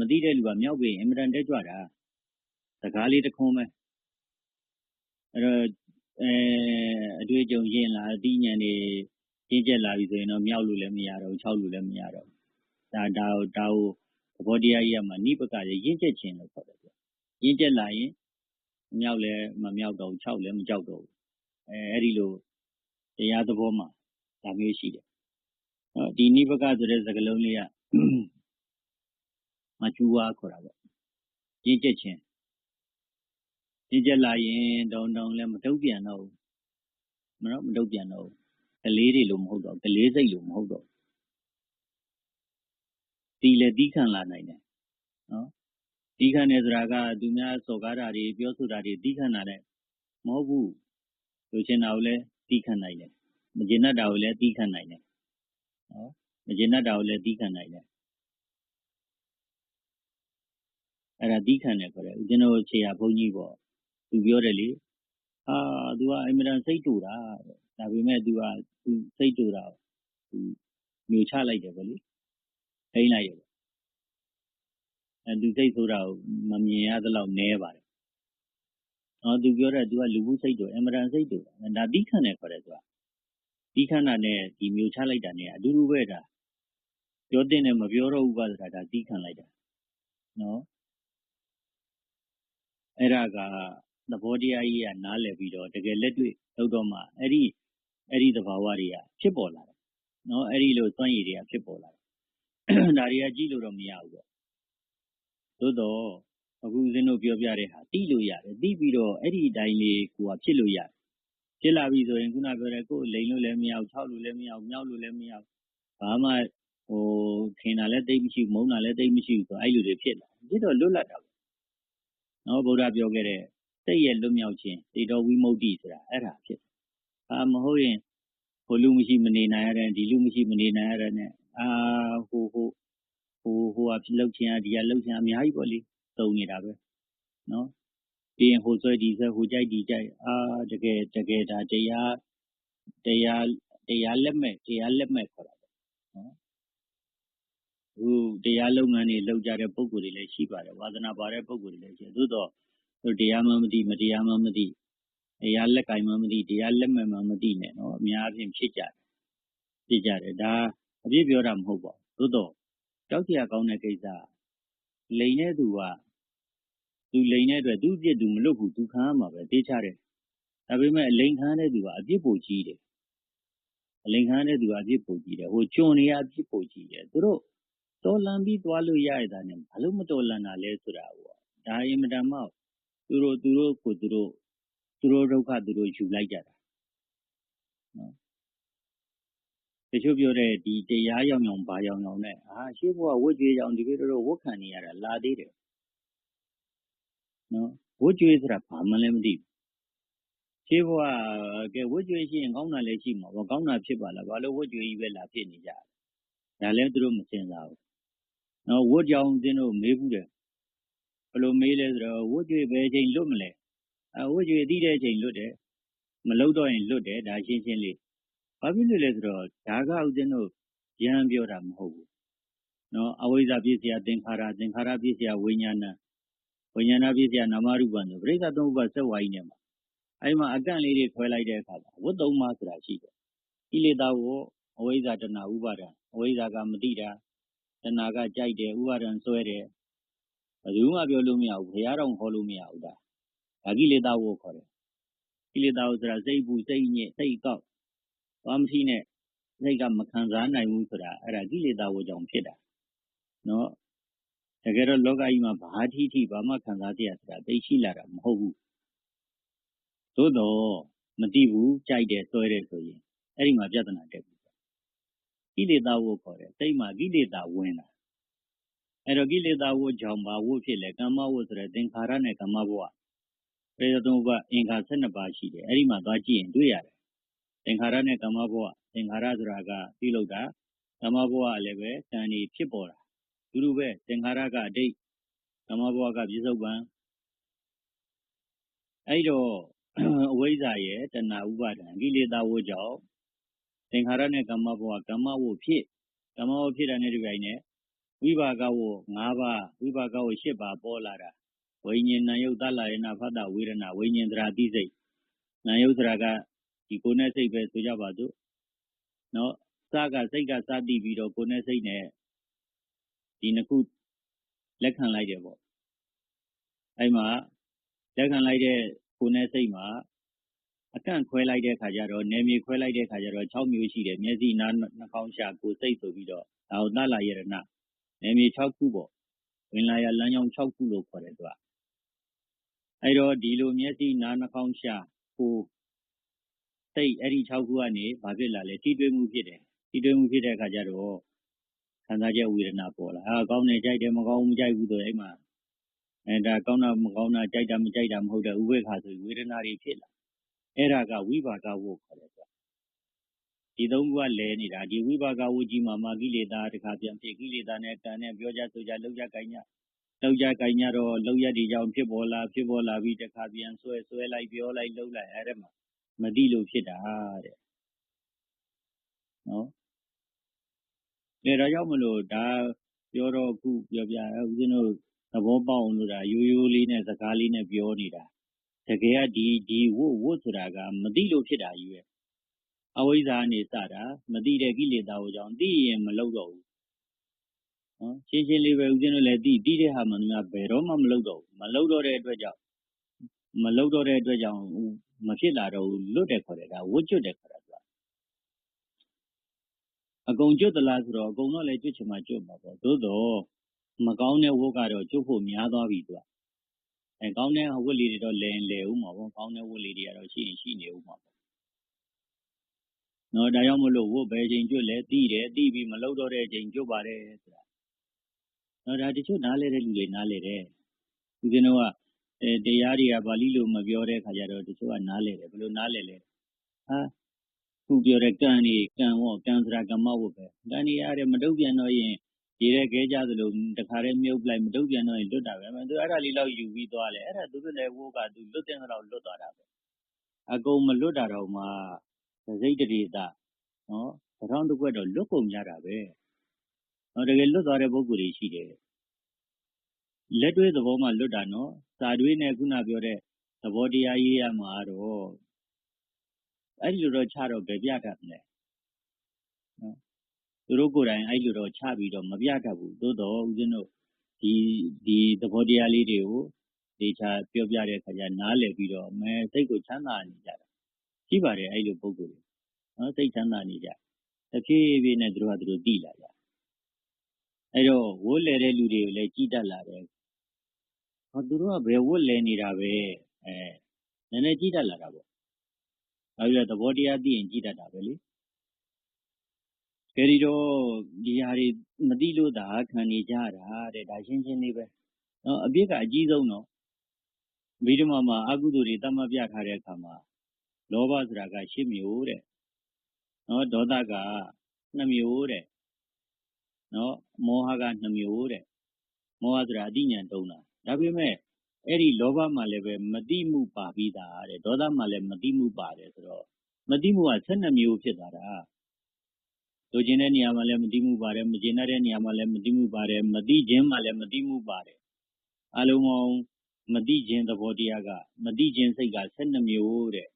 မသိတဲ့လူက မြောက်ပြီးအင်မတန်တက်ကြွတာစကားလေးတစ်ခွန်းပဲအဲ့တော့အဲအတွေ့အကြုံရင့်လာအသိဉာဏ်တွေကျင့်ကျက်လာပြီဆိုရင်တော့မြောက်လို့လည်းမရတော့ဘူးခြောက်လို့လည်းမရတော့ဘူးဒါဒါဒါကိုသဘောတရားကြီးကမှနိပကရင့်ကျက်ခြင်းလို့ခေါ်တယ်ရင့်ကျက်လာရင်မြောက်လည်းမမြောက်တော့ဘူးခြောက်လည်းမကြောက်တော့ဘူးအဲအဲ့ဒီလိုတရားသဘောမှာဒါမျိုးရှိတယ်ဒီနိဗ္ဗကဆိုတဲ့စကားလုံးလေးက မကျူဝါခေါ်တာပေါ့ရင့်ကျက်ခြင်းရင့်ကျက်လာရင်တောင်းတောင်းလည်းမတုတ်ပြန်တော့ဘူးမတော့မတုတ်ပြန်တော့ဘူးကလေးတွေလို့မဟုတ်တော့ကလေးစိတ်လို့မဟုတ်တော့ဒီလည်းတီးခံလာနိုင်တယ်နော်တီးခံတယ်ဆိုတာကသူများစော်ကားတာတွေပြောဆိုတာတွေတီးခံတာလည်းမဟုတ်ဘူးလူချင်းတာကိုလည်းတီးခံနိုင်တယ်မကျေနပ်တာကိုလည်းတီးခံနိုင်တယ်နော်မကျေနပ်တာကိုလည်းတီးခံနိုင်တယ် အဲ့ဒါတီးခံတယ်ခေါ်တယ်ဦးဇင်းတို့ခြေရဘုန်းကြီးပေါ့သူပြောတယ်လေအာသူကအင်မတန်စိတ်တူတာဒါပေမဲ့သူကသူစိတ်တူတာသူမျိုးချလိုက်တယ်ဗောလေထိန်းလိုက်တယ်အဲသူစိတ်ဆိုတာကိုမမြင်ရသလောက်နဲပါတယ်။အော်သူပြောတဲ့သူကလူမှုစိတ်တူအင်မတန်စိတ်တူဒါတီးခံတယ်ခေါ်တယ်သူကတီးခန္ဓာနဲ့ဒီမျိုးချလိုက်တာနဲ့အတူတူပဲဒါပြောတဲ့နဲ့မပြောတော့ဘူးပါဆိုတာဒါတီးခံလိုက်တာနော် အဲ့ဒါက သဘောတရားကြီးကနားလည်ပြီးတော့ တကယ်လက်တွေ့လောက်တော့မှ အဲ့ဒီအဲ့ဒီသဘာဝတွေက ဖြစ်ပေါ်လာတယ်နော်အဲ့ဒီလို စွန့်ရည်တွေက ဖြစ်ပေါ်လာတယ် ဒါတွေက ကြည့်လို့တော့ မရဘူးပေါ့ သို့တော့အခုဦးဇင်းတို့ပြောပြတဲ့ဟာတိလို့ရတယ်တိပြီးတော့ အဲ့ဒီအတိုင်းလေး ကိုကဖြစ်လို့ရတယ် ဖြစ်လာပြီဆိုရင် ခုနပြောတဲ့ ကိုယ်လိန်လို့လည်း မရဘူး ခြောက်လို့လည်း မရဘူး မြောက်လို့လည်း မရဘူး ဘာမှဟိုခင်တာလည်းတိတ်မရှိဘူး မုန်းတာလည်းတိတ်မရှိဘူးဆို အဲ့လိုတွေ ဖြစ်လာဖြစ်တော့ လွတ်လပ်တာပေါ့ နော်ဗုဒ္ဓပြောခဲ့တဲ့စိတ်ရဲ့လွတ်မြောက်ခြင်းတေတော်ဝိမု ക്തി ဆိုတာအဲ့ဒါဖြစ်အာမဟုတ်ရင်ဟိုလူမရှိမနေနိုင်ရတဲ့ဒီလူမရှိမနေနိုင်ရတဲ့နဲ့အာဟိုဟိုဟိုဟိုဟာလှုပ်ခြင်းဒီဟာလှုပ်ခြင်းအများကြီးပေါ့လေတုံနေတာပဲနော်ပြီးရင်ဟိုဆွဲဒီဆွဲဟိုကြိုက်ဒီကြိုက်အာတကယ်တကယ်ဒါတရားတရားတရားလက်မဲ့တရားလက်မဲ့ခေါ်တာပေါ့နော်ဟို တရားလုပ်ငန်းတွေ လုပ်ကြတဲ့ ပုံကိုယ်တွေလည်း ရှိပါတယ် ဝါသနာပါတဲ့ ပုံကိုယ်တွေလည်း ရှိသို့တော့တရားမှမသိ မတရားမှမသိ တရားလက်ကင်မှမသိ တရားလက်မဲ့မှမသိနဲ့နော်အများအပြားဖြစ်ကြတယ်ဖြစ်ကြတယ် ဒါအပြည့်ပြောတာ မဟုတ်ပါဘူး သို့တော့ကြောက်စရာကောင်းတဲ့ ကိစ္စလိန်တဲ့သူက သူလိန်တဲ့အတွက် သူ့အပြစ် သူမလွတ်ဘူး သူခံရမှာပဲတေးချတယ် ဒါပေမဲ့လိန်ခံတဲ့သူကအပြစ်ပိုကြီးတယ်အလိန်ခံတဲ့သူက အပြစ်ပိုကြီးတယ် ဟိုကျွန်နေရအပြစ်ပိုကြီးတယ် သူတို့ တော်လန်ပြီး သွားလို့ရရတာနဲ့ ဘာလို့ မတော်လန်တာလဲဆိုတာပေါ့ ဒါ အင်မတန်မှ သူတို့ သူတို့ကိုသူတို့ သူတို့ဒုက္ခ သူတို့ ယူလိုက်ကြတာနော်တချို့ပြောတဲ့ဒီ တရားရောက်အောင် ဘာရောက်အောင်နဲ့ အာ ရှေ့ဘဝ ဝတ်ကြွေးကြောင်ဒီကိတော့ဝတ်ခံနေရတာ လာသေးတယ်နော်ဝတ်ကြွေးဆိုတာ ဘာမှလည်း မသိဘူး ရှေ့ဘဝကဲဝတ်ကြွေးရှိရင် ကောင်းတာလည်း ရှိမှာပေါ့ ကောင်းတာဖြစ်ပါလား ဘာလို့ ဝတ်ကြွေးကြီးပဲ လာဖြစ်နေကြဒါလည်း သူတို့ မစင်စားဘူး နော်ဝတ်ကြောင်တင်းတို့မေးဘူးတယ်ဘယ်လိုမေးလဲဆိုတော့ဝတ်ကြွေးပဲချိန်လွတ်မလဲအဝတ်ကြွေးသိတဲ့ချိန်လွတ်တယ်မလုံတော့ရင်လွတ်တယ်ဒါရှင်းရှင်းလေးဘာဖြစ်လို့လဲဆိုတော့ဒါကဥစဉ်တို့ရဟန်းပြောတာမဟုတ်ဘူးနော်အဝိဇ္ဇပြည့်စရာသင်္ခါရသင်္ခါရပြည့်စရာဝိညာဏဝိညာဏပြည့်စရာနာမရူပံဆိုပြိဿသုံးပါးစက်ဝါးကြီးနဲ့မှာအဲဒီမှာအကန့်လေးတွေခွဲလိုက်တဲ့အခါမှာဝတ်သုံးပါးဆိုတာရှိတယ်ကိလေသာကိုအဝိဇ္ဇတဏဥပါဒံအဝိဇ္ဇကမတိတာ တဏကကြိုက်တယ်ဥပါဒံဆွဲတယ်ဘယ်သူမှပြောလို့မရဘူးဘုရားတော်ခေါ်လို့မရဘူးဒါဒါကိလေသာကိုခေါ်တယ်ကိလေသာကိုဆိုတာစိတ်ပူစိတ်ညစ်စိတ်ကောက်သွားမထီးနဲ့စိတ်ကမခံစားနိုင်ဘူးဆိုတာအဲ့ဒါကိလေသာကိုကြောင့်ဖြစ်တာနော်တကယ်တော့လောကကြီးမှာဘာထီးထီးဘာမှခံစားတရားဆိုတာသိရှိလာတာမဟုတ်ဘူးသို့တော့မတိဘူးကြိုက်တယ်ဆွဲတယ်ဆိုရင်အဲ့ဒီမှာပြဿနာတက်ပြီ ကိလေသာဝုခေါ်တယ်စိတ်မှာကိလေသာဝင်တာအဲ့တော့ကိလေသာဝုကြောင့်ဘာဝုဖြစ်လဲကမ္မဝုဆိုတဲ့သင်္ခါရနဲ့ကမ္မဘဝပေရသုံးပါအင်္ဂါ12ပါးရှိတယ်အဲ့ဒီမှာသွားကြည့်ရင်တွေ့ရတယ်သင်္ခါရနဲ့ကမ္မဘဝသင်္ခါရဆိုတာကပြုလုပ်တာကမ္မဘဝလည်းပဲကံနေဖြစ်ပေါ်တာဒီလိုပဲသင်္ခါရကအတိတ်ကမ္မဘဝကပြစ္ဆုတ်ပံအဲ့တော့အဝိဇ္ဇာရဲ့တဏှာဥပါဒံကိလေသာဝကြောင့် သင်္ခါရနဲ့ ကမ္မဘဝကမ္မဝဖြစ်ကမ္မဝဖြစ်တာနဲ့ဒီပိုင်းနဲ့ဝိပါကဝ၅ပါးဝိပါကဝ၈ပါးပေါ်လာတာဝိညာဉ်နာယုတ်သလရဏဖတ်တာဝေဒနာဝိညာဉ်သရာတိစိတ်နာယုတ်သရာကဒီကိုယ်နဲ့စိတ်ပဲဆိုကြပါစို့နော်စကစိတ်ကစတည်ပြီးတော့ကိုယ်နဲ့စိတ်နဲ့ဒီနှစ်ခုလက်ခံလိုက်တယ်ပေါ့အဲ့မှာလက်ခံလိုက်တဲ့ကိုယ်နဲ့စိတ်မှာ အကန့်ခွဲလိုက်တဲ့ခါကျတော့နေမြေခွဲလိုက်တဲ့ခါကျတော့6မျိုးရှိတယ် မျက်စိ နား နှာခေါင်း ရှာ ကိုယ် စိတ်ဆိုပြီးတော့ ဒါဟုတ်သလရဏနေမြေ6ခုပေါ့ ဝင်လာရလမ်းကြောင်း6ခုလို့ ခေါ်တယ်သူက အဲ့တော့ ဒီလို မျက်စိ နား နှာခေါင်း ရှာ ကိုယ် စိတ် အဲ့ဒီ6ခုကနေ ဘာဖြစ်လာလဲ ထိတွေ့မှုဖြစ်တယ် ထိတွေ့မှုဖြစ်တဲ့အခါကျတော့ ခံစားချက်ဝေဒနာ ပေါ်လာအာကောင်းတယ် ကြိုက်တယ် မကောင်းဘူး မကြိုက်ဘူးဆို အဲ့မှာအဲဒါကောင်းတာ မကောင်းတာ ကြိုက်တာ မကြိုက်တာ မဟုတ်တဲ့ ဥပေက္ခဆိုဝေဒနာတွေ ဖြစ်လာ အဲ့ဒါကဝိပါကဝုခေါ်တယ်ဆိုဒီသုံးခုကလဲနေတာဒီဝိပါကဝုကြီးမှာမာကိလေသာတခါပြန်ဖြစ်ကိလေသာနဲ့ကံနဲ့ပြောကြဆိုကြလောက်ကြကိုင်ကြလောက်ကြကိုင်ကြတော့လောက်ရဒီကြောင့်ဖြစ်ပေါ်လာဖြစ်ပေါ်လာပြီးတခါပြန်ဆွဲဆွဲလိုက်ပြောလိုက်လှုပ်လိုက်အဲ့ဒါမှာမသိလို့ဖြစ်တာတဲ့နော်အဲဒါကြောင့်မလို့ဒါပြောတော့ခုပြောပြဦးဇင်းတို့သဘောပေါက်အောင်လို့ဒါရိုးရိုးလေးနဲ့စကားလေးနဲ့ပြောနေတာ တကယ်ကဒီဒီ ဝတ် ဝတ်ဆိုတာက မသိလို့ဖြစ်တာကြီးပဲ အဝိဇ္ဇာနေစတာ မသိတဲ့ ကိလေသာကိုကြောင့် သိရင် မလုပ်တော့ဘူးနော်ရှင်းရှင်းလေးပဲ ဦးဇင်းတို့လည်းသိ သိတဲ့ဟာမှန်များဘယ်တော့မှ မလုပ်တော့ဘူးမလုပ်တော့တဲ့အတွက်ကြောင့်မလုပ်တော့တဲ့အတွက်ကြောင့် မဖြစ်လာတော့ဘူး လွတ်တယ်ခေါ်တယ် ဒါ ဝတ်ကျွတ်တယ်ခေါ်တာသူကအကုန်ကျွတ်သလားဆိုတော့ အကုန်တော့လည်း ကျွတ်ချင်မှ ကျွတ်မှာပေါ့ သို့တော့မကောင်းတဲ့ဝတ်ကတော့ ကျွတ်ဖို့များသွားပြီသူ ကအဲကောင်းတဲ့ဝတ်လေးတွေတော့လဲလဲဦးမှာပေါ့ ကောင်းတဲ့ဝတ်လေးတွေကတော့ ရှိရင်ရှိနေဦးမှာပေါ့နော်ဒါကြောင့်မလို့ဝတ်ဘယ်ချိန်ကျွတ်လဲ သိတယ် သိပြီး မလုပ်တော့တဲ့ချိန် ကျွတ်ပါတယ်ဆိုတာနော်ဒါ တချို့ နားလဲတဲ့လူတွေ နားလဲတယ် ဦးဇင်းတို့ကအဲတရားတွေက ပါဠိလို မပြောတဲ့ခါကျတော့ တချို့က နားလဲတယ် ဘယ်လိုနားလဲလဲဟာခုပြောတဲ့ ကံนี่ကံဟောကံစရာကမ္မဝတ်ပဲ ကံนี่ရတယ်မတုတ်ပြန်တော့ရင် ရေရဲခဲကြသလို တခါတည်း မြုပ်လိုက် မတုတ်ပြန်တော့ရင် လွတ်တာပဲမသူ အဲ့ဒါလေးတော့ယူပြီးသွားလေအဲ့ဒါ သူတို့လည်းဝိုးကသူလွတ်တဲ့တော့လွတ်သွားတာပဲ အကုန်မလွတ်တာတော့မှစိတ်တရေတာနော်သထောင်းတစ်ခွက်တော့ လွတ်ကုန်ကြတာပဲနော်တကယ်လွတ်သွားတဲ့ ပုဂ္ဂိုလ်တွေရှိတယ် လက်တွဲသဘောမှလွတ်တာနော် စာတွေးနဲ့ ခုနပြောတဲ့ သဘောတရားရေးရမှာတော့ အဲ့ဒီလိုတော့ခြားတော့ ဘယ်ပြတတ်မလဲနော် သူတို့ကိုယ်တိုင်အဲ့လိုတော့ချပြီးတော့မပြတတ်ဘူးသို့တော့ဦးဇင်းတို့ဒီဒီသဘောတရားလေးတွေကိုဒေချာပြောပြတဲ့အခါကျနားလည်ပြီးတော့မဲစိတ်ကိုချမ်းသာနေကြတာရှိပါတယ်အဲ့လိုပုံကိုယ်တွေနော်စိတ်ချမ်းသာနေကြတဖြည်းဖြည်းနဲ့သူတို့ကသူတို့သိလာကြအဲ့တော့ဝိုးလေတဲ့လူတွေကိုလည်းကြည်တတ်လာတယ်ဟောသူတို့ကဘယ်ဝတ်လဲနေတာပဲအဲနည်းနည်းကြည်တတ်လာတာပေါ့အဲဒီတော့သဘောတရားသိရင်ကြည်တတ်တာပဲလေ ကဲဒီတော့ ဒီဟာတွေ မသိလို့သာ ခံနေကြတာတဲ့ ဒါ ရှင်းရှင်းလေးပဲနော်အပြစ်က အကြီးဆုံးတော့မိဓမ္မာမှာအကုသိုလ်တွေတတ်မှတ်ပြထားတဲ့အခါမှာ လောဘဆိုတာက ၈ မျိုးတဲ့နော်ဒေါသက2မျိုးတဲ့နော်မောဟက2မျိုးတဲ့ မောဟဆိုတာအတိညာတုံးတာ ဒါပေမဲ့အဲ့ဒီ လောဘမှာလည်းပဲမတိမှုပါပြီးသားတဲ့ ဒေါသမှာလည်းမတိမှုပါတယ်ဆိုတော့မတိမှုက12မျိုးဖြစ်သွားတာ လိုချင်တဲ့နေရာမှာလည်းမတိမှုပါတယ် မကျင်တဲ့နေရာမှာလည်းမတိမှုပါတယ်မတိခြင်းမှာလည်းမတိမှုပါတယ်အလုံးပေါင်းမတိခြင်းသဘောတရားကမတိခြင်းစိတ်က12မျိုးတဲ့